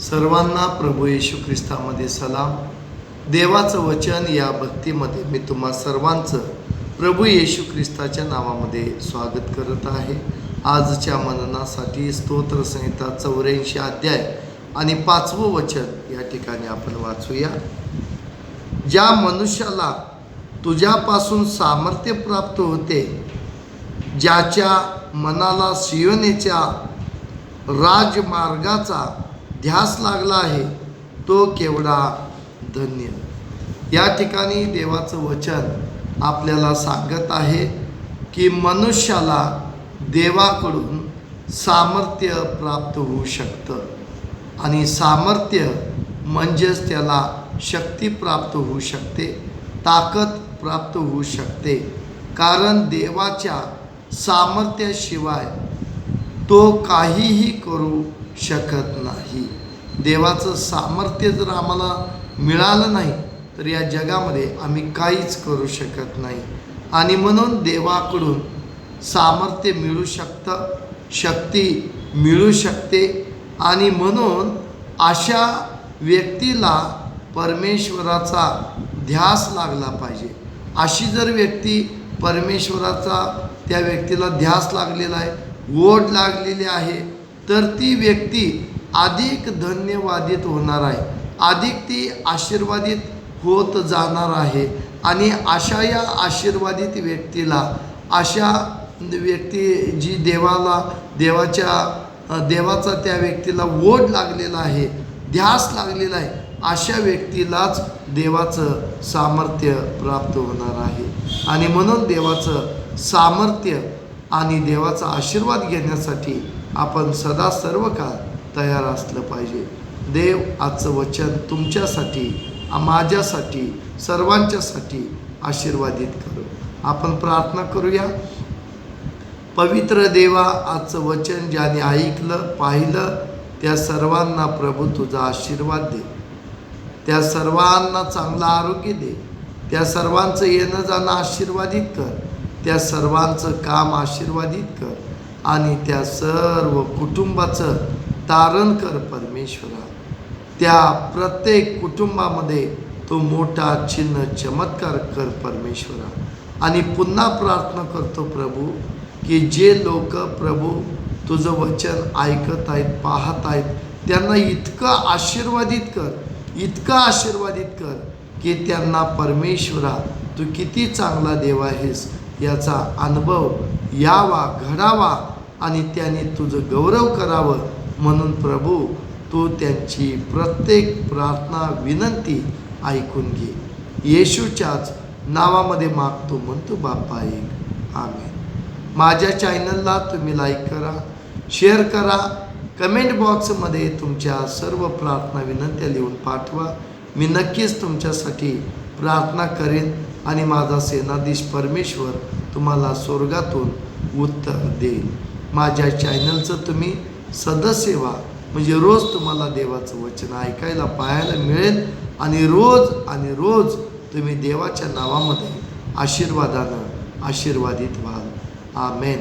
सर्वांना प्रभू येशू ख्रिस्तामध्ये सलाम. देवाचं वचन या भक्तीमध्ये मी तुम्हा सर्वांचं प्रभू येशू ख्रिस्ताच्या नावामध्ये स्वागत करत आहे. आजच्या मननासाठी स्तोत्रसंहिता चौऱ्याऐंशी अध्याय आणि पाचवं वचन या ठिकाणी आपण वाचूया. ज्या मनुष्याला तुझ्यापासून सामर्थ्य प्राप्त होते ज्याच्या मनाला सियोनेच्या राजमार्गाचा ध्यास लागला आहे तो केवढा धन्य. या ठिकाणी देवाचं वचन आपल्याला सांगत आहे की मनुष्याला देवाकडून सामर्थ्य प्राप्त होऊ शकतं. आणि सामर्थ्य म्हणजेच त्याला शक्ती प्राप्त होऊ शकते ताकद प्राप्त होऊ शकते. कारण देवाच्या सामर्थ्याशिवाय तो काहीही करू शकत नाही. देवाचं सामर्थ्य जर आम्हाला मिळालं नाही तर या जगामध्ये आम्ही काहीच करू शकत नाही. आणि म्हणून देवाकडून सामर्थ्य मिळू शकतं शक्ती मिळू शकते. आणि म्हणून अशा व्यक्तीला परमेश्वराचा ध्यास लागला पाहिजे. अशी जर व्यक्ती परमेश्वराचा त्या व्यक्तीला ध्यास लागलेला आहे ओढ लागलेली आहे तर ती व्यक्ती अधिक धन्यवादित होणार आहे. अधिक ती आशीर्वादित होत जाणार आहे. आणि अशा या आशीर्वादित व्यक्तीला अशा व्यक्ती जी देवाला देवाच्या देवाचा त्या व्यक्तीला ओढ लागलेला आहे ध्यास लागलेला आहे अशा व्यक्तीलाच देवाचं सामर्थ्य प्राप्त होणार आहे. आणि म्हणून देवाचं सामर्थ्य आणि देवाचा आशीर्वाद घेण्यासाठी आपण सदा सर्व काळ तयार असलं पाहिजे. देव आजचं वचन तुमच्यासाठी माझ्यासाठी सर्वांच्यासाठी आशीर्वादित करू. आपण प्रार्थना करूया. पवित्र देवा आजचं वचन ज्याने ऐकलं पाहिलं त्या सर्वांना प्रभू तुझा आशीर्वाद दे. त्या सर्वांना चांगलं आरोग्य दे. त्या सर्वांचं येणं जाणं आशीर्वादित कर. त्या सर्वांचं काम आशीर्वादित कर आणि त्या सर्व कुटुंबाचं तारण कर परमेश्वरा. त्या प्रत्येक कुटुंबामध्ये तो मोठा चिन्ह चमत्कार कर परमेश्वरा. आणि पुन्हा प्रार्थना करतो प्रभू की जे लोक प्रभू तुझं वचन ऐकत आहेत पाहत आहेत त्यांना इतकं आशीर्वादित कर इतकं आशीर्वादित कर की त्यांना परमेश्वरा तू किती चांगला देव आहेस. याचा अनुभव यावा घडावा आणि त्याने तुझं गौरव करावं म्हणून प्रभू तू त्यांची प्रत्येक प्रार्थना विनंती ऐकून घे. येशूच्याच नावामध्ये मागतो म्हणतो बाप्पा एक. आम्ही माझ्या चॅनलला तुम्ही लाईक करा शेअर करा कमेंट बॉक्समध्ये तुमच्या सर्व प्रार्थना विनंत्या लिहून पाठवा. मी नक्कीच तुमच्यासाठी प्रार्थना करेन. आणि माझा सेनाधीश परमेश्वर तुम्हाला स्वर्गातून उत्तर देईल. माझ्या चॅनलचं तुम्ही सदस्य व्हा म्हणजे रोज तुम्हाला देवाचं वचन ऐकायला पाहायला मिळेल आणि रोज आणि रोज तुम्ही देवाच्या नावामध्ये आशीर्वादानं आशीर्वादित व्हाल. आमेन.